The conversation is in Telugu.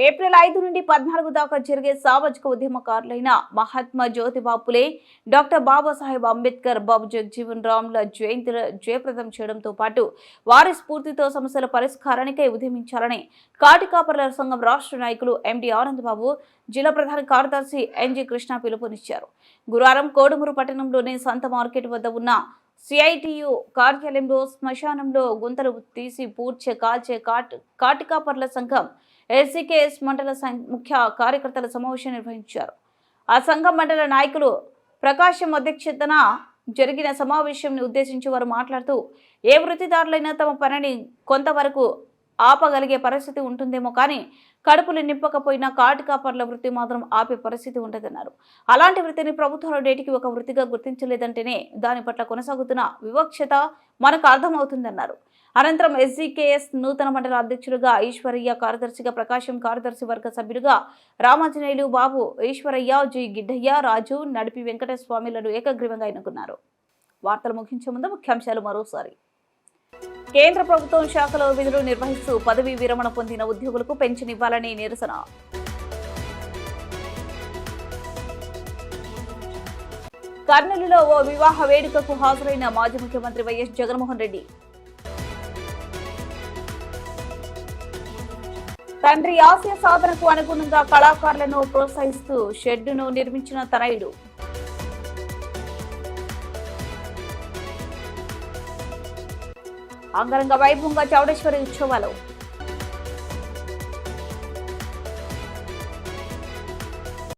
ఏప్రిల్ ఐదు నుండి పద్నాలుగు దాకా జరిగే సామాజిక ఉద్యమకారులైన మహాత్మా జ్యోతిబా పులే డాక్టర్ బాబాసాహెబ్ అంబేద్కర్ బాబు జగజీవన్ రామ్ల జయంతి జయప్రదం చేయడంతో పాటు వారి స్ఫూర్తితో సమస్యల పరిష్కారానికై ఉద్యమించాలని కాటికాపర్ల సంఘం రాష్ట్ర నాయకులు ఎండి ఆనందబాబు జిల్లా ప్రధాన కార్యదర్శి ఎన్జి కృష్ణ పిలుపునిచ్చారు. గురువారం కోడుమూరు పట్టణంలోని సంత మార్కెట్ వద్ద ఉన్న సిఐటియు కార్యాలయంలో శ్మశానంలో గుంతలు తీసి పూడ్చే కాల్చే కాట్ కాటికాపర్ల సంఘం ఎస్సీకేఎస్ మండల ముఖ్య కార్యకర్తల సమావేశం నిర్వహించారు. ఆ సంఘం మండల నాయకులు ప్రకాశం అధ్యక్షతన జరిగిన సమావేశంని ఉద్దేశించి వారు మాట్లాడుతూ ఏ వృత్తిదారులైనా తమ పనిని కొంతవరకు ఆపగలిగే పరిస్థితి ఉంటుందేమో కానీ కడుపులు నింపకపోయినా కాటి కాపర్ల వృత్తి మాత్రం ఆపే పరిస్థితి ఉండదన్నారు అలాంటి వృత్తిని ప్రభుత్వాలు నేటికి ఒక వృత్తిగా గుర్తించలేదంటేనే దాని పట్ల కొనసాగుతున్న వివక్షత మనకు అర్థమవుతుందన్నారు. అనంతరం ఎస్జీకేఎస్ నూతన మండల అధ్యక్షులుగా ఈశ్వరయ్య కార్యదర్శిగా ప్రకాశం కార్యదర్శి వర్గ సభ్యులుగా రామాంజనేయులు బాబు ఈశ్వరయ్య జి గిడ్డయ్య రాజు నడిపి వెంకటస్వామిలను ఏకగ్రీవంగా ఎన్నుకున్నారు. వార్తలు ముగించే ముందు ముఖ్యాంశాలు మరోసారి. కేంద్ర ప్రభుత్వం శాఖలో విధులు నిర్వహిస్తూ పదవీ విరమణ పొందిన ఉద్యోగులకు పెన్షన్ ఇవ్వాలని నిరసన. కర్నూలులో ఓ వివాహ వేడుకకు హాజరైన మాజీ ముఖ్యమంత్రి వైఎస్ జగన్మోహన్ రెడ్డి. తండ్రి ఆశయ సాధనకు అనుగుణంగా కళాకారులను ప్రోత్సహిస్తూ షెడ్డును నిర్మించిన తనయుడు. అంగరంగ వైభవంగా చౌడేశ్వరి ఉత్సవాలు.